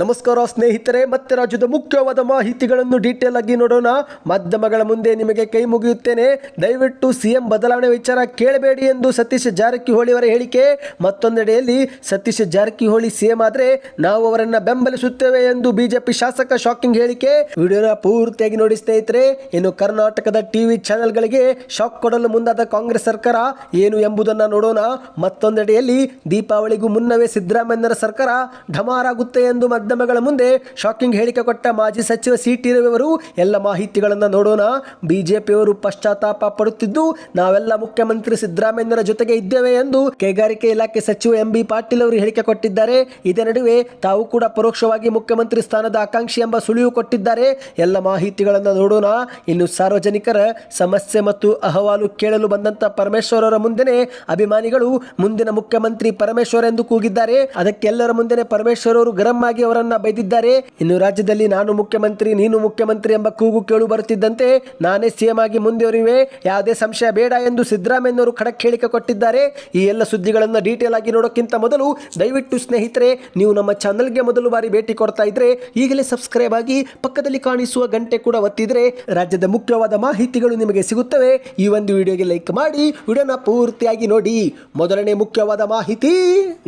ನಮಸ್ಕಾರ ಸ್ನೇಹಿತರೆ, ಮತ್ತೆ ರಾಜ್ಯದ ಮುಖ್ಯವಾದ ಮಾಹಿತಿಗಳನ್ನು ಡೀಟೇಲ್ ಆಗಿ ನೋಡೋಣ. ಮಾಧ್ಯಮಗಳ ಮುಂದೆ ನಿಮಗೆ ಕೈ ಮುಗಿಯುತ್ತೇನೆ. ದಯವಿಟ್ಟು ಸಿಎಂ ಬದಲಾವಣೆ ವಿಚಾರ ಕೇಳಬೇಡಿ ಎಂದು ಸತೀಶ್ ಜಾರಕಿಹೊಳಿ ಅವರ ಹೇಳಿಕೆ. ಮತ್ತೊಂದೆಡೆಯಲ್ಲಿ ಸತೀಶ್ ಜಾರಕಿಹೊಳಿ ಸಿಎಂ ಆದರೆ ನಾವು ಅವರನ್ನ ಬೆಂಬಲಿಸುತ್ತೇವೆ ಎಂದು ಬಿಜೆಪಿ ಶಾಸಕ ಶಾಕಿಂಗ್ ಹೇಳಿಕೆ. ವಿಡಿಯೋನ ಪೂರ್ತಿಯಾಗಿ ನೋಡಿ ಸ್ನೇಹಿತರೆ, ಇನ್ನು ಕರ್ನಾಟಕದ ಟಿವಿ ಚಾನೆಲ್ಗಳಿಗೆ ಶಾಕ್ ಕೊಡಲು ಮುಂದಾದ ಕಾಂಗ್ರೆಸ್ ಸರ್ಕಾರ ಏನು ಎಂಬುದನ್ನು ನೋಡೋಣ. ಮತ್ತೊಂದೆಡೆಯಲ್ಲಿ ದೀಪಾವಳಿಗೂ ಮುನ್ನವೇ ಸಿದ್ದರಾಮಯ್ಯರ ಸರ್ಕಾರ ಢಮಾರಾಗುತ್ತೆ ಎಂದು ಮಾಧ್ಯಮಗಳ ಮುಂದೆ ಶಾಕಿಂಗ್ ಹೇಳಿಕೆ ಕೊಟ್ಟ ಮಾಜಿ ಸಚಿವ ಸಿ ಟಿ ರವಿಯವರು, ಎಲ್ಲ ಮಾಹಿತಿಗಳನ್ನು ನೋಡೋಣ. ಬಿಜೆಪಿಯವರು ಪಶ್ಚಾತ್ತಾಪ ಪಡುತ್ತಿದ್ದು, ನಾವೆಲ್ಲ ಮುಖ್ಯಮಂತ್ರಿ ಸಿದ್ದರಾಮಯ್ಯರ ಜೊತೆಗೆ ಇದ್ದೇವೆ ಎಂದು ಕೈಗಾರಿಕೆ ಇಲಾಖೆ ಸಚಿವ ಎಂ ಬಿ ಪಾಟೀಲ್ ಅವರು ಹೇಳಿಕೆ ಕೊಟ್ಟಿದ್ದಾರೆ. ಇದೇ ನಡುವೆ ತಾವು ಕೂಡ ಪರೋಕ್ಷವಾಗಿ ಮುಖ್ಯಮಂತ್ರಿ ಸ್ಥಾನದ ಆಕಾಂಕ್ಷಿ ಎಂಬ ಸುಳಿವು ಕೊಟ್ಟಿದ್ದಾರೆ. ಎಲ್ಲ ಮಾಹಿತಿಗಳನ್ನು ನೋಡೋಣ. ಇನ್ನು ಸಾರ್ವಜನಿಕರ ಸಮಸ್ಯೆ ಮತ್ತು ಅಹವಾಲು ಕೇಳಲು ಬಂದಂತ ಪರಮೇಶ್ವರ ಅವರ ಮುಂದೆನೆ ಅಭಿಮಾನಿಗಳು, ಮುಂದಿನ ಮುಖ್ಯಮಂತ್ರಿ ಪರಮೇಶ್ವರ್ ಎಂದು ಕೂಗಿದ್ದಾರೆ. ಅದಕ್ಕೆಲ್ಲರ ಮುಂದೆನೆ ಪರಮೇಶ್ವರ್ ಅವರು ಗರಂ ಆಗಿ ಅವರನ್ನ ಬೈದಿದ್ದಾರೆ. ಇನ್ನು ರಾಜ್ಯದಲ್ಲಿ ನಾನು ಮುಖ್ಯಮಂತ್ರಿ, ನೀನು ಮುಖ್ಯಮಂತ್ರಿ ಎಂಬ ಕೂಗು ಕೇಳು ಬರುತ್ತಿದ್ದಂತೆ ನಾನೇ ಸಿಎಂ ಆಗಿ ಮುಂದುವರಿವೆ. ಯಾವುದೇ ಸಂಶಯ ಬೇಡ ಎಂದು ಸಿದ್ದರಾಮಯ್ಯನವರು ಖಡಕ್ ಹೇಳಿಕೆ ಕೊಟ್ಟಿದ್ದಾರೆ. ಈ ಎಲ್ಲ ಸುದ್ದಿಗಳನ್ನು ಡೀಟೇಲ್ ಆಗಿ ನೋಡೋಕ್ಕಿಂತ ಮೊದಲು ದಯವಿಟ್ಟು ಸ್ನೇಹಿತರೆ, ನೀವು ನಮ್ಮ ಚಾನಲ್ಗೆ ಮೊದಲು ಬಾರಿ ಭೇಟಿ ಕೊಡ್ತಾ ಇದ್ರೆ ಈಗಲೇ ಸಬ್ಸ್ಕ್ರೈಬ್ ಆಗಿ ಪಕ್ಕದಲ್ಲಿ ಕಾಣಿಸುವ ಗಂಟೆ ಕೂಡ ಒತ್ತಿದ್ರೆ ರಾಜ್ಯದ ಮುಖ್ಯವಾದ ಮಾಹಿತಿಗಳು ನಿಮಗೆ ಸಿಗುತ್ತವೆ. ಈ ಒಂದು ವಿಡಿಯೋಗೆ ಲೈಕ್ ಮಾಡಿ, ವಿಡಿಯೋನ ಪೂರ್ತಿಯಾಗಿ ನೋಡಿ. ಮೊದಲನೇ ಮುಖ್ಯವಾದ ಮಾಹಿತಿ,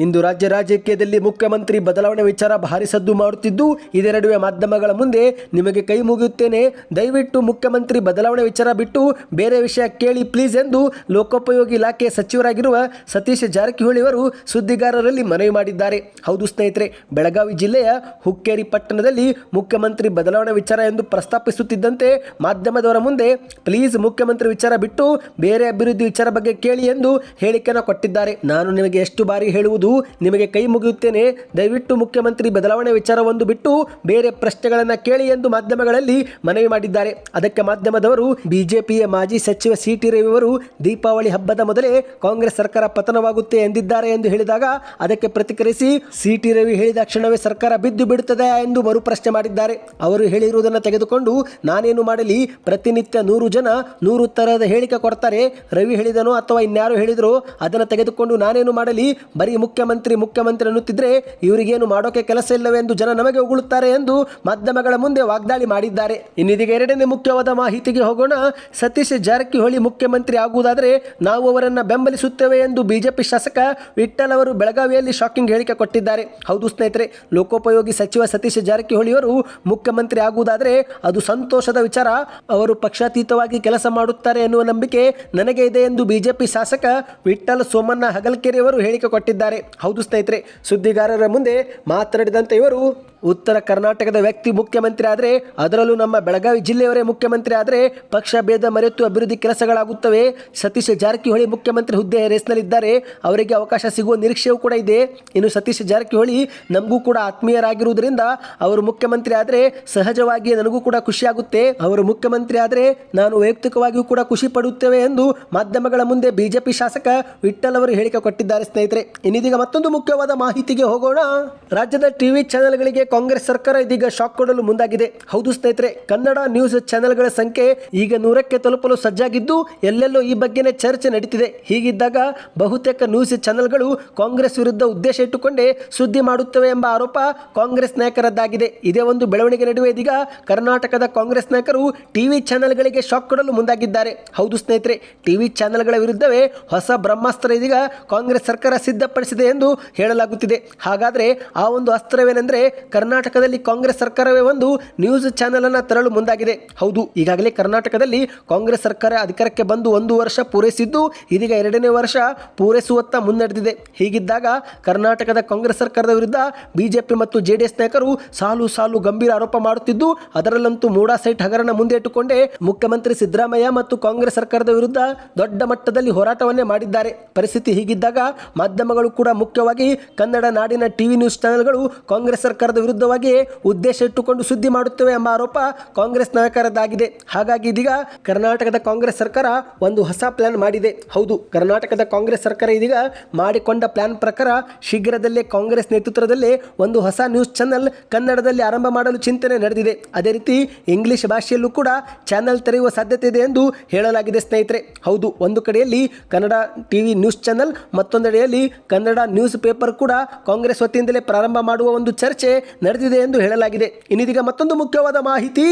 ಇಂದು ರಾಜ್ಯ ರಾಜಕೀಯದಲ್ಲಿ ಮುಖ್ಯಮಂತ್ರಿ ಬದಲಾವಣೆ ವಿಚಾರ ಭಾರಿ ಸದ್ದು ಮಾಡುತ್ತಿದ್ದು ಇದೆರಡುವೆ ನಡುವೆ ಮಾಧ್ಯಮಗಳ ಮುಂದೆ ನಿಮಗೆ ಕೈ ಮುಗಿಯುತ್ತೇನೆ. ದಯವಿಟ್ಟು ಮುಖ್ಯಮಂತ್ರಿ ಬದಲಾವಣೆ ವಿಚಾರ ಬಿಟ್ಟು ಬೇರೆ ವಿಷಯ ಕೇಳಿ ಪ್ಲೀಸ್ ಎಂದು ಲೋಕೋಪಯೋಗಿ ಇಲಾಖೆ ಸಚಿವರಾಗಿರುವ ಸತೀಶ್ ಜಾರಕಿಹೊಳಿ ಅವರು ಸುದ್ದಿಗಾರರಲ್ಲಿ ಮನವಿ ಮಾಡಿದ್ದಾರೆ. ಹೌದು ಸ್ನೇಹಿತರೆ, ಬೆಳಗಾವಿ ಜಿಲ್ಲೆಯ ಹುಕ್ಕೇರಿ ಪಟ್ಟಣದಲ್ಲಿ ಮುಖ್ಯಮಂತ್ರಿ ಬದಲಾವಣೆ ವಿಚಾರ ಎಂದು ಪ್ರಸ್ತಾಪಿಸುತ್ತಿದ್ದಂತೆ ಮಾಧ್ಯಮದವರ ಮುಂದೆ ಪ್ಲೀಸ್ ಮುಖ್ಯಮಂತ್ರಿ ವಿಚಾರ ಬಿಟ್ಟು ಬೇರೆ ಅಭಿವೃದ್ಧಿ ವಿಚಾರ ಬಗ್ಗೆ ಕೇಳಿ ಎಂದು ಹೇಳಿಕೆಯನ್ನು ಕೊಟ್ಟಿದ್ದಾರೆ. ನಾನು ನಿಮಗೆ ಎಷ್ಟು ಬಾರಿ ಹೇಳುವುದು, ನಿಮಗೆ ಕೈ ಮುಗಿಯುತ್ತೇನೆ. ದಯವಿಟ್ಟು ಮುಖ್ಯಮಂತ್ರಿ ಬದಲಾವಣೆ ವಿಚಾರವೊಂದು ಬಿಟ್ಟು ಬೇರೆ ಪ್ರಶ್ನೆಗಳನ್ನು ಕೇಳಿ ಎಂದು ಮಾಧ್ಯಮಗಳಲ್ಲಿ ಮನವಿ ಮಾಡಿದ್ದಾರೆ. ಅದಕ್ಕೆ ಮಾಧ್ಯಮದವರು, ಬಿಜೆಪಿಯ ಮಾಜಿ ಸಚಿವ ಸಿ ಟಿ ರವಿ ಅವರು ದೀಪಾವಳಿ ಹಬ್ಬದ ಮೊದಲೇ ಕಾಂಗ್ರೆಸ್ ಸರ್ಕಾರ ಪತನವಾಗುತ್ತೆ ಎಂದಿದ್ದಾರೆ ಎಂದು ಹೇಳಿದಾಗ ಅದಕ್ಕೆ ಪ್ರತಿಕ್ರಿಯಿಸಿ ಸಿ ಟಿ ರವಿ ಹೇಳಿದ ಕ್ಷಣವೇ ಸರ್ಕಾರ ಬಿದ್ದು ಬಿಡುತ್ತದೆ ಎಂದು ಮರು ಪ್ರಶ್ನೆ ಮಾಡಿದ್ದಾರೆ. ಅವರು ಹೇಳಿರುವುದನ್ನು ತೆಗೆದುಕೊಂಡು ನಾನೇನು ಮಾಡಲಿ, ಪ್ರತಿನಿತ್ಯ ನೂರು ಜನ ನೂರು ತರಹದ ಹೇಳಿಕೆ ಕೊಡ್ತಾರೆ. ರವಿ ಹೇಳಿದನೋ ಅಥವಾ ಇನ್ಯಾರು ಹೇಳಿದ್ರು ಅದನ್ನು ತೆಗೆದುಕೊಂಡು ನಾನೇನು ಮಾಡಲಿ, ಬರೀ ಮುಖ್ಯಮಂತ್ರಿ ಮುಖ್ಯಮಂತ್ರಿ ಅನ್ನುತ್ತಿದ್ರೆ ಇವರಿಗೇನು ಮಾಡೋಕೆ ಕೆಲಸ ಇಲ್ಲವೇ ಎಂದು ಜನ ನಮಗೆ ಉಗುಳುತ್ತಾರೆ ಎಂದು ಮಾಧ್ಯಮಗಳ ಮುಂದೆ ವಾಗ್ದಾಳಿ ಮಾಡಿದ್ದಾರೆ. ಇನ್ನಿದೀಗ ಎರಡನೇ ಮುಖ್ಯವಾದ ಮಾಹಿತಿಗೆ ಹೋಗೋಣ. ಸತೀಶ್ ಜಾರಕಿಹೊಳಿ ಮುಖ್ಯಮಂತ್ರಿ ಆಗುವುದಾದರೆ ನಾವು ಅವರನ್ನು ಬೆಂಬಲಿಸುತ್ತೇವೆ ಎಂದು ಬಿಜೆಪಿ ಶಾಸಕ ವಿಠಲ್ ಅವರು ಬೆಳಗಾವಿಯಲ್ಲಿ ಶಾಕಿಂಗ್ ಹೇಳಿಕೆ ಕೊಟ್ಟಿದ್ದಾರೆ. ಹೌದು ಸ್ನೇಹಿತರೆ, ಲೋಕೋಪಯೋಗಿ ಸಚಿವ ಸತೀಶ್ ಜಾರಕಿಹೊಳಿ ಅವರು ಮುಖ್ಯಮಂತ್ರಿ ಆಗುವುದಾದರೆ ಅದು ಸಂತೋಷದ ವಿಚಾರ. ಅವರು ಪಕ್ಷಾತೀತವಾಗಿ ಕೆಲಸ ಮಾಡುತ್ತಾರೆ ಎನ್ನುವ ನಂಬಿಕೆ ನನಗೆ ಇದೆ ಎಂದು ಬಿಜೆಪಿ ಶಾಸಕ ವಿಠಲ್ ಸೋಮಣ್ಣ ಹಗಲ್ಕೆರೆ ಅವರು ಹೇಳಿಕೆ ಕೊಟ್ಟಿದ್ದಾರೆ. ಹೌದು ಸ್ನೇಹಿತರೆ, ಸುದ್ದಿಗಾರರ ಮುಂದೆ ಮಾತನಾಡಿದಂತೆ ಇವರು ಉತ್ತರ ಕರ್ನಾಟಕದ ವ್ಯಕ್ತಿ ಮುಖ್ಯಮಂತ್ರಿ ಆದರೆ, ಅದರಲ್ಲೂ ನಮ್ಮ ಬೆಳಗಾವಿ ಜಿಲ್ಲೆಯವರೇ ಮುಖ್ಯಮಂತ್ರಿ ಆದರೆ ಪಕ್ಷ ಭೇದ ಮರೆತು ಅಭಿವೃದ್ಧಿ ಕೆಲಸಗಳಾಗುತ್ತವೆ. ಸತೀಶ್ ಜಾರಕಿಹೊಳಿ ಮುಖ್ಯಮಂತ್ರಿ ಹುದ್ದೆ ರೇಸ್ನಲ್ಲಿದ್ದಾರೆ. ಅವರಿಗೆ ಅವಕಾಶ ಸಿಗುವ ನಿರೀಕ್ಷೆಯೂ ಕೂಡ ಇದೆ. ಇನ್ನು ಸತೀಶ್ ಜಾರಕಿಹೊಳಿ ನಮಗೂ ಕೂಡ ಆತ್ಮೀಯರಾಗಿರುವುದರಿಂದ ಅವರು ಮುಖ್ಯಮಂತ್ರಿ ಆದರೆ ಸಹಜವಾಗಿ ನನಗೂ ಕೂಡ ಖುಷಿಯಾಗುತ್ತೆ. ಅವರು ಮುಖ್ಯಮಂತ್ರಿ ಆದರೆ ನಾನು ವೈಯಕ್ತಿಕವಾಗಿಯೂ ಕೂಡ ಖುಷಿ ಪಡುತ್ತೇವೆ ಎಂದು ಮಾಧ್ಯಮಗಳ ಮುಂದೆ ಬಿಜೆಪಿ ಶಾಸಕ ವಿಠಲ್ ಅವರು ಹೇಳಿಕೆ ಕೊಟ್ಟಿದ್ದಾರೆ ಸ್ನೇಹಿತರೆ. ಇನ್ನಿದೀಗ ಮತ್ತೊಂದು ಮುಖ್ಯವಾದ ಮಾಹಿತಿಗೆ ಹೋಗೋಣ. ರಾಜ್ಯದ ಟಿವಿ ಚಾನೆಲ್ಗಳಿಗೆ ಕಾಂಗ್ರೆಸ್ ಸರ್ಕಾರ ಇದೀಗ ಶಾಕ್ ಕೊಡಲು ಮುಂದಾಗಿದೆ. ಹೌದು ಸ್ನೇಹಿತರೆ, ಕನ್ನಡ ನ್ಯೂಸ್ ಚಾನೆಲ್ಗಳ ಸಂಖ್ಯೆ ಈಗ ನೂರಕ್ಕೆ ತಲುಪಲು ಸಜ್ಜಾಗಿದ್ದು, ಎಲ್ಲೆಲ್ಲೋ ಈ ಬಗ್ಗೆನೇ ಚರ್ಚೆ ನಡೀತಿದೆ. ಹೀಗಿದ್ದಾಗ ಬಹುತೇಕ ನ್ಯೂಸ್ ಚಾನೆಲ್ಗಳು ಕಾಂಗ್ರೆಸ್ ವಿರುದ್ಧ ಉದ್ದೇಶ ಇಟ್ಟುಕೊಂಡೇ ಸುದ್ದಿ ಮಾಡುತ್ತವೆ ಎಂಬ ಆರೋಪ ಕಾಂಗ್ರೆಸ್ ನಾಯಕರದ್ದಾಗಿದೆ. ಇದೇ ಒಂದು ಬೆಳವಣಿಗೆ ನಡುವೆ ಇದೀಗ ಕರ್ನಾಟಕದ ಕಾಂಗ್ರೆಸ್ ನಾಯಕರು ಟಿವಿ ಚಾನೆಲ್ಗಳಿಗೆ ಶಾಕ್ ಕೊಡಲು ಮುಂದಾಗಿದ್ದಾರೆ. ಹೌದು ಸ್ನೇಹಿತರೆ ಟಿವಿ ಚಾನೆಲ್ಗಳ ವಿರುದ್ಧವೇ ಹೊಸ ಬ್ರಹ್ಮಾಸ್ತ್ರ ಇದೀಗ ಕಾಂಗ್ರೆಸ್ ಸರ್ಕಾರ ಸಿದ್ಧಪಡಿಸಿದೆ ಎಂದು ಹೇಳಲಾಗುತ್ತಿದೆ. ಹಾಗಾದರೆ ಆ ಒಂದು ಅಸ್ತ್ರವೇನೆಂದರೆ ಕರ್ನಾಟಕದಲ್ಲಿ ಕಾಂಗ್ರೆಸ್ ಸರ್ಕಾರವೇ ಒಂದು ನ್ಯೂಸ್ ಚಾನೆಲ್ ಅನ್ನು ತರಲು ಮುಂದಾಗಿದೆ. ಹೌದು, ಈಗಾಗಲೇ ಕರ್ನಾಟಕದಲ್ಲಿ ಕಾಂಗ್ರೆಸ್ ಸರ್ಕಾರ ಅಧಿಕಾರಕ್ಕೆ ಬಂದು ಒಂದು ವರ್ಷ ಪೂರೈಸಿದ್ದು, ಇದೀಗ ಎರಡನೇ ವರ್ಷ ಪೂರೈಸುವತ್ತ ಮುನ್ನಡೆದಿದೆ. ಹೀಗಿದ್ದಾಗ ಕರ್ನಾಟಕದ ಕಾಂಗ್ರೆಸ್ ಸರ್ಕಾರದ ವಿರುದ್ಧ ಬಿಜೆಪಿ ಮತ್ತು ಜೆಡಿಎಸ್ ನಾಯಕರು ಸಾಲು ಸಾಲು ಗಂಭೀರ ಆರೋಪ ಮಾಡುತ್ತಿದ್ದು, ಅದರಲ್ಲಂತೂ ಮೂಡಾ ಸೈಟ್ ಹಗರಣ ಮುಂದೆ ಇಟ್ಟುಕೊಂಡೇ ಮುಖ್ಯಮಂತ್ರಿ ಸಿದ್ದರಾಮಯ್ಯ ಮತ್ತು ಕಾಂಗ್ರೆಸ್ ಸರ್ಕಾರದ ವಿರುದ್ಧ ದೊಡ್ಡ ಮಟ್ಟದಲ್ಲಿ ಹೋರಾಟವನ್ನೇ ಮಾಡಿದ್ದಾರೆ. ಪರಿಸ್ಥಿತಿ ಹೀಗಿದ್ದಾಗ ಮಾಧ್ಯಮಗಳು ಕೂಡ ಮುಖ್ಯವಾಗಿ ಕನ್ನಡ ನಾಡಿನ ಟಿವಿ ನ್ಯೂಸ್ ಚಾನೆಲ್ಗಳು ಕಾಂಗ್ರೆಸ್ ಸರ್ಕಾರದ ವಿರುದ್ಧವಾಗಿಯೇ ಉದ್ದೇಶ ಇಟ್ಟುಕೊಂಡು ಸುದ್ದಿ ಮಾಡುತ್ತವೆ ಎಂಬ ಆರೋಪ ಕಾಂಗ್ರೆಸ್ ನಾಯಕರದ್ದಾಗಿದೆ. ಹಾಗಾಗಿ ಇದೀಗ ಕರ್ನಾಟಕದ ಕಾಂಗ್ರೆಸ್ ಸರ್ಕಾರ ಒಂದು ಹೊಸ ಪ್ಲಾನ್ ಮಾಡಿದೆ. ಹೌದು, ಕರ್ನಾಟಕದ ಕಾಂಗ್ರೆಸ್ ಸರ್ಕಾರ ಇದೀಗ ಮಾಡಿಕೊಂಡ ಪ್ಲಾನ್ ಪ್ರಕಾರ ಶೀಘ್ರದಲ್ಲೇ ಕಾಂಗ್ರೆಸ್ ನೇತೃತ್ವದಲ್ಲಿ ಒಂದು ಹೊಸ ನ್ಯೂಸ್ ಚಾನೆಲ್ ಕನ್ನಡದಲ್ಲಿ ಆರಂಭ ಮಾಡಲು ಚಿಂತನೆ ನಡೆದಿದೆ. ಅದೇ ರೀತಿ ಇಂಗ್ಲಿಷ್ ಭಾಷೆಯಲ್ಲೂ ಕೂಡ ಚಾನೆಲ್ ತೆರೆಯುವ ಸಾಧ್ಯತೆ ಇದೆ ಎಂದು ಹೇಳಲಾಗಿದೆ ಸ್ನೇಹಿತರೆ. ಹೌದು, ಒಂದು ಕಡೆಯಲ್ಲಿ ಕನ್ನಡ ಟಿವಿ ನ್ಯೂಸ್ ಚಾನೆಲ್, ಮತ್ತೊಂದೆಡೆಯಲ್ಲಿ ಕನ್ನಡ ನ್ಯೂಸ್ ಪೇಪರ್ ಕೂಡ ಕಾಂಗ್ರೆಸ್ ವತಿಯಿಂದಲೇ ಪ್ರಾರಂಭ ಮಾಡುವ ಒಂದು ಚರ್ಚೆ ನಡೆದಿದೆ ಎಂದು ಹೇಳಲಾಗಿದೆ. ಇನ್ನಿದೀಗ ಮತ್ತೊಂದು ಮುಖ್ಯವಾದ ಮಾಹಿತಿ.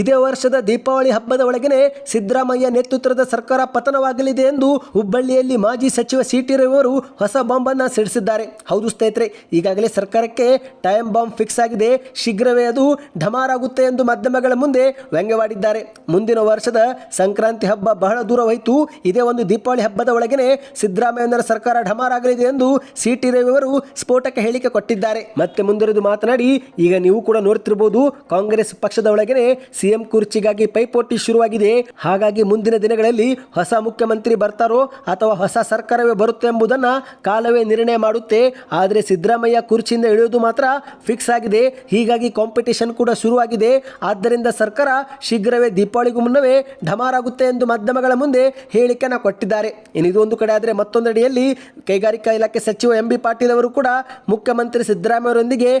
ಇದೇ ವರ್ಷದ ದೀಪಾವಳಿ ಹಬ್ಬದ ಒಳಗನೆ ಸಿದ್ದರಾಮಯ್ಯ ನೇತೃತ್ವದ ಸರ್ಕಾರ ಪತನವಾಗಲಿದೆ ಎಂದು ಹುಬ್ಬಳ್ಳಿಯಲ್ಲಿ ಮಾಜಿ ಸಚಿವ ಸಿ ಟಿ ರವಿಯವರು ಹೊಸ ಬಾಂಬ್ ಅನ್ನು ಸಿಡಿಸಿದ್ದಾರೆ. ಹೌದು ಸ್ನೇಹಿತರೆ, ಈಗಾಗಲೇ ಸರ್ಕಾರಕ್ಕೆ ಟೈಮ್ ಬಾಂಬ್ ಫಿಕ್ಸ್ ಆಗಿದೆ. ಶೀಘ್ರವೇ ಅದು ಢಮಾರಾಗುತ್ತೆ ಎಂದು ಮಾಧ್ಯಮಗಳ ಮುಂದೆ ವ್ಯಂಗ್ಯವಾಡಿದ್ದಾರೆ. ಮುಂದಿನ ವರ್ಷದ ಸಂಕ್ರಾಂತಿ ಹಬ್ಬ ಬಹಳ ದೂರವಾಯಿತು ಇದೇ ಒಂದು ದೀಪಾವಳಿ ಹಬ್ಬದ ಒಳಗನೆ ಸಿದ್ದರಾಮಯ್ಯನ ಸರ್ಕಾರ ಢಮಾರಾಗಲಿದೆ ಎಂದು ಸಿ ಟಿ ರವಿಯವರು ಸ್ಫೋಟಕ ಹೇಳಿಕೆ ಕೊಟ್ಟಿದ್ದಾರೆ. ಮತ್ತೆ ಮುಂದುವರೆದು ಮಾತನಾಡಿ ಈಗ ನೀವು ಕೂಡ ನೋಡ್ತಿರ್ಬೋದು ಕಾಂಗ್ರೆಸ್ ಪಕ್ಷದ ಒಳಗೆ ಸಿಎಂ ಕುರ್ಚಿಗಾಗಿ ಪೈಪೋಟಿ ಶುರುವಾಗಿದೆ. ಹಾಗಾಗಿ ಮುಂದಿನ ದಿನಗಳಲ್ಲಿ ಹೊಸ ಮುಖ್ಯಮಂತ್ರಿ ಬರ್ತಾರೋ ಅಥವಾ ಹೊಸ ಸರ್ಕಾರವೇ ಬರುತ್ತೆ ಎಂಬುದನ್ನ ಕಾಲವೇ ನಿರ್ಣಯ ಮಾಡುತ್ತೆ. ಆದರೆ ಸಿದ್ದರಾಮಯ್ಯ ಕುರ್ಚಿಯಿಂದ ಇಳಿಯೋದು ಮಾತ್ರ ಫಿಕ್ಸ್ ಆಗಿದೆ. ಹೀಗಾಗಿ ಕಾಂಪಿಟೇಷನ್ ಕೂಡ ಶುರುವಾಗಿದೆ. ಆದ್ದರಿಂದ ಸರ್ಕಾರ ಶೀಘ್ರವೇ ದೀಪಾವಳಿಗೂ ಮುನ್ನವೇ ಢಮಾರಾಗುತ್ತೆ ಎಂದು ಮಾಧ್ಯಮಗಳ ಮುಂದೆ ಹೇಳಿಕೆಯನ್ನು ಕೊಟ್ಟಿದ್ದಾರೆ. ಇದು ಒಂದು ಕಡೆ ಆದರೆ ಮತ್ತೊಂದಡಿಯಲ್ಲಿ ಕೈಗಾರಿಕಾ ಇಲಾಖೆ ಸಚಿವ ಎಂ ಬಿ ಪಾಟೀಲ್ ಅವರು ಕೂಡ ಮುಖ್ಯಮಂತ್ರಿ ಸಿದ್ದರಾಮಯ್ಯವರೊಂದಿಗೆ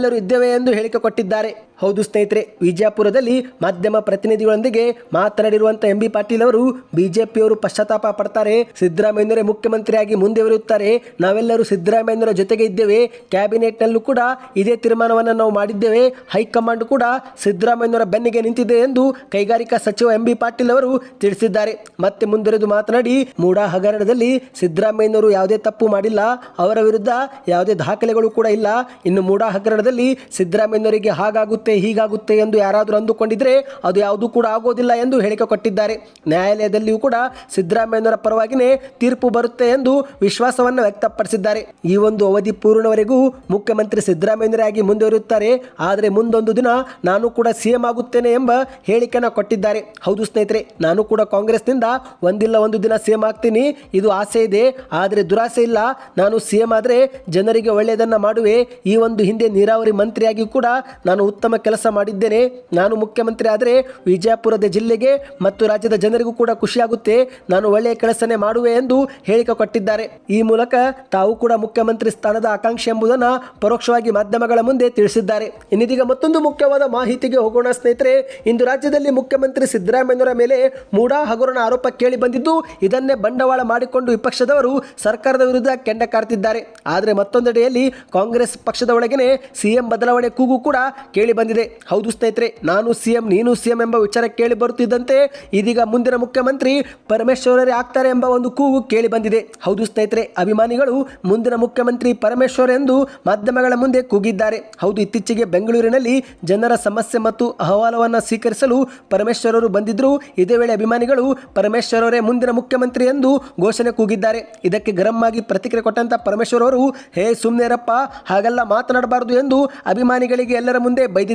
ನಾವೆಲ್ಲರೂ ಇದ್ದೇವೆ ಎಂದು ಹೇಳಿಕೆ ಕೊಟ್ಟಿದ್ದಾರೆ. ಹೌದು ಸ್ನೇಹಿತರೆ, ವಿಜಯಪುರದಲ್ಲಿ ಮಾಧ್ಯಮ ಪ್ರತಿನಿಧಿಗಳೊಂದಿಗೆ ಮಾತನಾಡಿರುವಂಥ ಎಂ ಬಿ ಪಾಟೀಲ್ ಅವರು ಬಿಜೆಪಿಯವರು ಪಶ್ಚಾತ್ತಾಪ ಪಡ್ತಾರೆ. ಸಿದ್ದರಾಮಯ್ಯನವರೇ ಮುಖ್ಯಮಂತ್ರಿಯಾಗಿ ಮುಂದೆ ಬರುತ್ತಾರೆ. ನಾವೆಲ್ಲರೂ ಸಿದ್ದರಾಮಯ್ಯನವರ ಜೊತೆಗೆ ಇದ್ದೇವೆ. ಕ್ಯಾಬಿನೆಟ್ನಲ್ಲೂ ಕೂಡ ಇದೇ ತೀರ್ಮಾನವನ್ನು ನಾವು ಮಾಡಿದ್ದೇವೆ. ಹೈಕಮಾಂಡ್ ಕೂಡ ಸಿದ್ದರಾಮಯ್ಯನವರ ಬೆನ್ನಿಗೆ ನಿಂತಿದೆ ಎಂದು ಕೈಗಾರಿಕಾ ಸಚಿವ ಎಂ ಬಿ ಪಾಟೀಲ್ ಅವರು ತಿಳಿಸಿದ್ದಾರೆ. ಮತ್ತೆ ಮುಂದುವರೆದು ಮಾತನಾಡಿ, ಮೂಡಾ ಹಗರಣದಲ್ಲಿ ಸಿದ್ದರಾಮಯ್ಯನವರು ಯಾವುದೇ ತಪ್ಪು ಮಾಡಿಲ್ಲ. ಅವರ ವಿರುದ್ಧ ಯಾವುದೇ ದಾಖಲೆಗಳು ಕೂಡ ಇಲ್ಲ. ಇನ್ನು ಮೂಡಾ ಹಗರಣದಲ್ಲಿ ಸಿದ್ದರಾಮಯ್ಯನವರಿಗೆ ಹಾಗಾಗುತ್ತೆ ಹೀಗಾಗುತ್ತೆ ಎಂದು ಯಾರಾದರೂ ಅಂದುಕೊಂಡಿದ್ರೆ ಅದು ಯಾವುದೂ ಕೂಡ ಆಗೋದಿಲ್ಲ ಎಂದು ಹೇಳಿಕೆ ಕೊಟ್ಟಿದ್ದಾರೆ. ನ್ಯಾಯಾಲಯದಲ್ಲಿಯೂ ಕೂಡ ಸಿದ್ದರಾಮಯ್ಯನವರ ಪರವಾಗಿನೇ ತೀರ್ಪು ಬರುತ್ತೆ ಎಂದು ವಿಶ್ವಾಸವನ್ನು ವ್ಯಕ್ತಪಡಿಸಿದ್ದಾರೆ. ಈ ಒಂದು ಅವಧಿ ಪೂರ್ಣವರೆಗೂ ಮುಖ್ಯಮಂತ್ರಿ ಸಿದ್ದರಾಮಯ್ಯನವರೇ ಆಗಿ ಮುಂದುವರಿಯುತ್ತಾರೆ. ಆದರೆ ಮುಂದೊಂದು ದಿನ ನಾನು ಕೂಡ ಸಿಎಂ ಆಗುತ್ತೇನೆ ಎಂಬ ಹೇಳಿಕೆಯನ್ನು ಕೊಟ್ಟಿದ್ದಾರೆ. ಹೌದು ಸ್ನೇಹಿತರೆ, ನಾನು ಕೂಡ ಕಾಂಗ್ರೆಸ್ನಿಂದ ಒಂದಿಲ್ಲ ಒಂದು ದಿನ ಸಿಎಂ ಆಗ್ತೀನಿ. ಇದು ಆಸೆ ಇದೆ. ಆದರೆ ದುರಾಸೆ ಇಲ್ಲ. ನಾನು ಸಿಎಂ ಆದರೆ ಜನರಿಗೆ ಒಳ್ಳೆಯದನ್ನು ಮಾಡುವೆ. ಈ ಒಂದು ಹಿಂದೆ ನೀರಾವರಿ ಮಂತ್ರಿಯಾಗಿ ಕೂಡ ನಾನು ಉತ್ತಮ ಕೆಲಸ ಮಾಡಿದ್ದೇನೆ. ನಾನು ಮುಖ್ಯಮಂತ್ರಿ ಆದರೆ ವಿಜಯಪುರದ ಜಿಲ್ಲೆಗೆ ಮತ್ತು ರಾಜ್ಯದ ಜನರಿಗೂ ಕೂಡ ಖುಷಿಯಾಗುತ್ತೆ. ನಾನು ಒಳ್ಳೆಯ ಕೆಲಸನೇ ಮಾಡುವೆ ಎಂದು ಹೇಳಿಕೆ ಕೊಟ್ಟಿದ್ದಾರೆ. ಈ ಮೂಲಕ ತಾವು ಕೂಡ ಮುಖ್ಯಮಂತ್ರಿ ಸ್ಥಾನದ ಆಕಾಂಕ್ಷೆ ಎಂಬುದನ್ನು ಪರೋಕ್ಷವಾಗಿ ಮಾಧ್ಯಮಗಳ ಮುಂದೆ ತಿಳಿಸಿದ್ದಾರೆ. ಇನ್ನಿದೀಗ ಮತ್ತೊಂದು ಮುಖ್ಯವಾದ ಮಾಹಿತಿಗೆ ಹೋಗೋಣ ಸ್ನೇಹಿತರೆ. ಇಂದು ರಾಜ್ಯದಲ್ಲಿ ಮುಖ್ಯಮಂತ್ರಿ ಸಿದ್ದರಾಮಯ್ಯರ ಮೇಲೆ ಮೂಡಾ ಹಗರಣ ಆರೋಪ ಕೇಳಿ ಬಂದಿದ್ದು, ಇದನ್ನೇ ಬಂಡವಾಳ ಮಾಡಿಕೊಂಡು ವಿಪಕ್ಷದವರು ಸರ್ಕಾರದ ವಿರುದ್ಧ ಕೆಂಡ ಕಾರ್ತಿದ್ದಾರೆ. ಆದರೆ ಮತ್ತೊಂದೆಡೆಯಲ್ಲಿ ಕಾಂಗ್ರೆಸ್ ಪಕ್ಷದ ಒಳಗೇನೆ ಸಿಎಂ ಬದಲಾವಣೆ ಕೂಗು ಕೂಡ ಕೇಳಿ ಬಂದಿದೆ. ಹೌದು ಸ್ನೇಹಿತರೆ, ನಾನು ಸಿಎಂ, ನೀನು ಸಿಎಂ ಎಂಬ ವಿಚಾರ ಕೇಳಿ ಬರುತ್ತಿದ್ದಂತೆ ಇದೀಗ ಮುಂದಿನ ಮುಖ್ಯಮಂತ್ರಿ ಪರಮೇಶ್ವರರೇ ಆಗ್ತಾರೆ ಎಂಬ ಒಂದು ಕೂಗು ಕೇಳಿ ಬಂದಿದೆ. ಹೌದು ಸ್ನೇಹಿತರೆ, ಅಭಿಮಾನಿಗಳು ಮುಂದಿನ ಮುಖ್ಯಮಂತ್ರಿ ಪರಮೇಶ್ವರ್ ಎಂದು ಮಾಧ್ಯಮಗಳ ಮುಂದೆ ಕೂಗಿದ್ದಾರೆ. ಹೌದು, ಇತ್ತೀಚೆಗೆ ಬೆಂಗಳೂರಿನಲ್ಲಿ ಜನರ ಸಮಸ್ಯೆ ಮತ್ತು ಅಹವಾಲವನ್ನು ಸ್ವೀಕರಿಸಲು ಪರಮೇಶ್ವರರು ಬಂದಿದ್ದರು ಇದೇ ವೇಳೆ ಅಭಿಮಾನಿಗಳು ಪರಮೇಶ್ವರರೇ ಮುಂದಿನ ಮುಖ್ಯಮಂತ್ರಿ ಎಂದು ಘೋಷಣೆ ಕೂಗಿದ್ದಾರೆ. ಇದಕ್ಕೆ ಗರಂ ಆಗಿ ಪ್ರತಿಕ್ರಿಯೆ ಕೊಟ್ಟಂತ ಪರಮೇಶ್ವರ್ ಅವರು ಹೇ ಸುಮ್ನೇರಪ್ಪ, ಹಾಗೆಲ್ಲ ಮಾತನಾಡಬಾರದು ಎಂದು ಅಭಿಮಾನಿಗಳಿಗೆ ಎಲ್ಲರ ಮುಂದೆ ಬೈದಿದ್ದಾರೆ.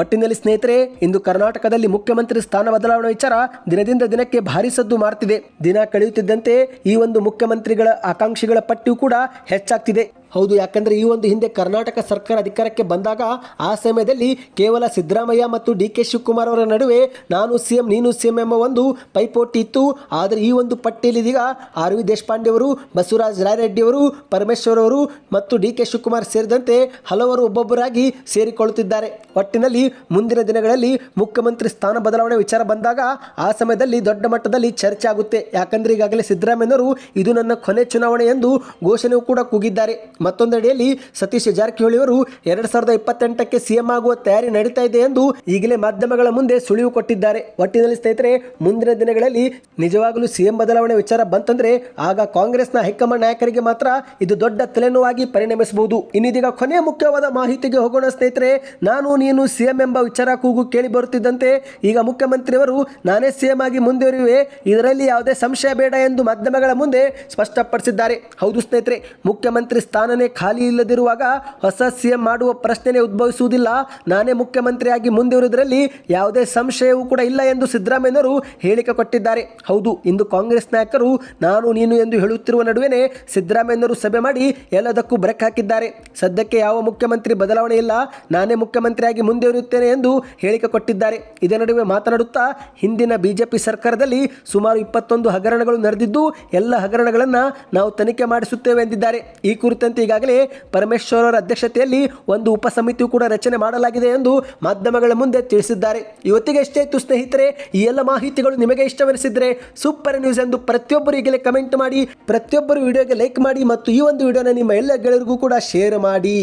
ಒಟ್ಟಿನಲ್ಲಿ ಸ್ನೇಹಿತರೆ, ಇಂದು ಕರ್ನಾಟಕದಲ್ಲಿ ಮುಖ್ಯಮಂತ್ರಿ ಸ್ಥಾನ ಬದಲಾವಣೆ ವಿಚಾರ ದಿನದಿಂದ ದಿನಕ್ಕೆ ಭಾರಿ ಸದ್ದು ಮಾಡ್ತಿದೆ ದಿನ ಕಳೆಯುತ್ತಿದ್ದಂತೆ ಈ ಒಂದು ಮುಖ್ಯಮಂತ್ರಿಗಳ ಆಕಾಂಕ್ಷಿಗಳ ಪಟ್ಟಿಯೂ ಕೂಡ ಹೆಚ್ಚಾಗ್ತಿದೆ. ಹೌದು, ಯಾಕಂದ್ರೆ ಈ ಒಂದು ಹಿಂದೆ ಕರ್ನಾಟಕ ಸರ್ಕಾರ ಅಧಿಕಾರಕ್ಕೆ ಬಂದಾಗ ಆ ಸಮಯದಲ್ಲಿ ಕೇವಲ ಸಿದ್ದರಾಮಯ್ಯ ಮತ್ತು ಡಿ ಕೆ ಶಿವಕುಮಾರ್ ಅವರ ನಡುವೆ ನಾನು ಸಿಎಂ, ನೀನು ಸಿಎಂ ಎಂಬ ಒಂದು ಪೈಪೋಟಿ ಇತ್ತು. ಆದರೆ ಈ ಒಂದು ಪಟ್ಟಿಯಲ್ಲಿ ಇದೀಗ ಆರ್ ವಿ ದೇಶಪಾಂಡೆ ಅವರು ಬಸವರಾಜ ರಾಯರೆಡ್ಡಿ ಅವರು ಪರಮೇಶ್ವರ್ ಅವರು ಮತ್ತು ಡಿ ಕೆ ಶಿವಕುಮಾರ್ ಸೇರಿದಂತೆ ಹಲವರು ಒಬ್ಬೊಬ್ಬರಾಗಿ ಸೇರಿಕೊಳ್ಳುತ್ತಿದ್ದಾರೆ. ಒಟ್ಟಿನಲ್ಲಿ ಮುಂದಿನ ದಿನಗಳಲ್ಲಿ ಮುಖ್ಯಮಂತ್ರಿ ಸ್ಥಾನ ಬದಲಾವಣೆ ವಿಚಾರ ಬಂದಾಗ ಆ ಸಮಯದಲ್ಲಿ ದೊಡ್ಡ ಮಟ್ಟದಲ್ಲಿ ಚರ್ಚೆ ಆಗುತ್ತೆ. ಯಾಕಂದ್ರೆ ಈಗಾಗಲೇ ಸಿದ್ದರಾಮಯ್ಯನವರು ಇದು ನನ್ನ ಕೊನೆ ಚುನಾವಣೆ ಎಂದು ಘೋಷಣೆಯೂ ಕೂಡ ಕೂಗಿದ್ದಾರೆ. ಮತ್ತೊಂದೆಡೆಯಲ್ಲಿ ಸತೀಶ್ ಜಾರಕಿಹೊಳಿ ಅವರು ಎರಡ್ ಸಾವಿರದ ಇಪ್ಪತ್ತೆಂಟಕ್ಕೆ ಸಿಎಂ ಆಗುವ ತಯಾರಿ ನಡೀತಾ ಇದೆ ಎಂದು ಈಗಲೇ ಮಾಧ್ಯಮಗಳ ಮುಂದೆ ಸುಳಿವು ಕೊಟ್ಟಿದ್ದಾರೆ. ಒಟ್ಟಿನಲ್ಲಿ ಸ್ನೇಹಿತರೆ, ಮುಂದಿನ ದಿನಗಳಲ್ಲಿ ನಿಜವಾಗಲೂ ಸಿಎಂ ಬದಲಾವಣೆ ವಿಚಾರ ಬಂತಂದ್ರೆ ಆಗ ಕಾಂಗ್ರೆಸ್ನ ಹೈಕಮಾಂಡ್ ನಾಯಕರಿಗೆ ಮಾತ್ರ ಇದು ದೊಡ್ಡ ತಲೆನೋವಾಗಿ ಪರಿಣಮಿಸಬಹುದು. ಇನ್ನಿದೀಗ ಕೊನೆಯ ಮುಖ್ಯವಾದ ಮಾಹಿತಿಗೆ ಹೋಗೋಣ ಸ್ನೇಹಿತರೆ, ನಾನು ನೀನು ಸಿಎಂ ಎಂಬ ವಿಚಾರ ಕೂಗು ಕೇಳಿ ಬರುತ್ತಿದ್ದಂತೆ, ಈಗ ಮುಖ್ಯಮಂತ್ರಿಯವರು ನಾನೇ ಸಿಎಂ ಆಗಿ ಮುಂದುವರಿಯುವೆ, ಇದರಲ್ಲಿ ಯಾವುದೇ ಸಂಶಯ ಬೇಡ ಎಂದು ಮಾಧ್ಯಮಗಳ ಮುಂದೆ ಸ್ಪಷ್ಟಪಡಿಸಿದ್ದಾರೆ. ಹೌದು ಸ್ನೇಹಿತರೆ, ಮುಖ್ಯಮಂತ್ರಿ ಸ್ಥಾನನೇ ಖಾಲಿ ಇಲ್ಲದಿರುವಾಗ ಹೊಸ ಸಿಎಂ ಮಾಡುವ ಪ್ರಶ್ನೆನೇ ಉದ್ಭವಿಸುವುದಿಲ್ಲ. ನಾನೇ ಮುಖ್ಯಮಂತ್ರಿಯಾಗಿ ಮುಂದುವರಿಯುವುದರಲ್ಲಿ ಯಾವುದೇ ಸಂಶಯವೂ ಕೂಡ ಇಲ್ಲ ಎಂದು ಸಿದ್ದರಾಮಯ್ಯನವರು ಹೇಳಿಕೆ ಕೊಟ್ಟಿದ್ದಾರೆ. ಹೌದು, ಇಂದು ಕಾಂಗ್ರೆಸ್ ನಾಯಕರು ನಾನು ನೀನು ಎಂದು ಹೇಳುತ್ತಿರುವ ನಡುವೆನೇ ಸಿದ್ದರಾಮಯ್ಯನವರು ಸಭೆ ಮಾಡಿ ಎಲ್ಲದಕ್ಕೂ ಬ್ರೇಕ್ ಹಾಕಿದ್ದಾರೆ. ಸದ್ಯಕ್ಕೆ ಯಾವ ಮುಖ್ಯಮಂತ್ರಿ ಬದಲಾವಣೆ ಇಲ್ಲ. ನಾನೇ ಮುಖ್ಯಮಂತ್ರಿಯಾಗಿ ಮುಂದುವರಿಯುತ್ತೇನೆ ಎಂದು ಹೇಳಿಕೆ ಕೊಟ್ಟಿದ್ದಾರೆ. ಇದೇ ನಡುವೆ ಮಾತನಾಡುತ್ತಾ ಹಿಂದಿನ ಬಿಜೆಪಿ ಸರ್ಕಾರದಲ್ಲಿ ಸುಮಾರು ಇಪ್ಪತ್ತೊಂದು ಹಗರಣಗಳು ನಡೆದಿದ್ದು, ಎಲ್ಲ ಹಗರಣಗಳನ್ನು ನಾವು ತನಿಖೆ ಮಾಡಿಸುತ್ತೇವೆ ಎಂದಿದ್ದಾರೆ. ಈ ಕುರಿತಂತೆ ಈಗಾಗಲೇ ಅಧ್ಯಕ್ಷತೆಯಲ್ಲಿ ಒಂದು ಉಪಸಮಿತಿಯು ಕೂಡ ರಚನೆ ಮಾಡಲಾಗಿದೆ ಎಂದು ಮಾಧ್ಯಮಗಳ ಮುಂದೆ ತಿಳಿಸಿದ್ದಾರೆ. ಇವತ್ತಿಗೆ ಎಷ್ಟೇ ಇತ್ತು ಸ್ನೇಹಿತರೆ ಈ ಎಲ್ಲ ಮಾಹಿತಿಗಳು ನಿಮಗೆ ಇಷ್ಟವೆನಿಸಿದ್ರೆ ಸೂಪರ್ ನ್ಯೂಸ್ ಎಂದು ಪ್ರತಿಯೊಬ್ಬರು ಈಗಲೇ ಕಮೆಂಟ್ ಮಾಡಿ, ಪ್ರತಿಯೊಬ್ಬರು ವಿಡಿಯೋಗೆ ಲೈಕ್ ಮಾಡಿ ಮತ್ತು ಈ ಒಂದು ವಿಡಿಯೋನ ನಿಮ್ಮ ಎಲ್ಲ ಗೆಳೆಯರಿಗೂ ಕೂಡ ಶೇರ್ ಮಾಡಿ.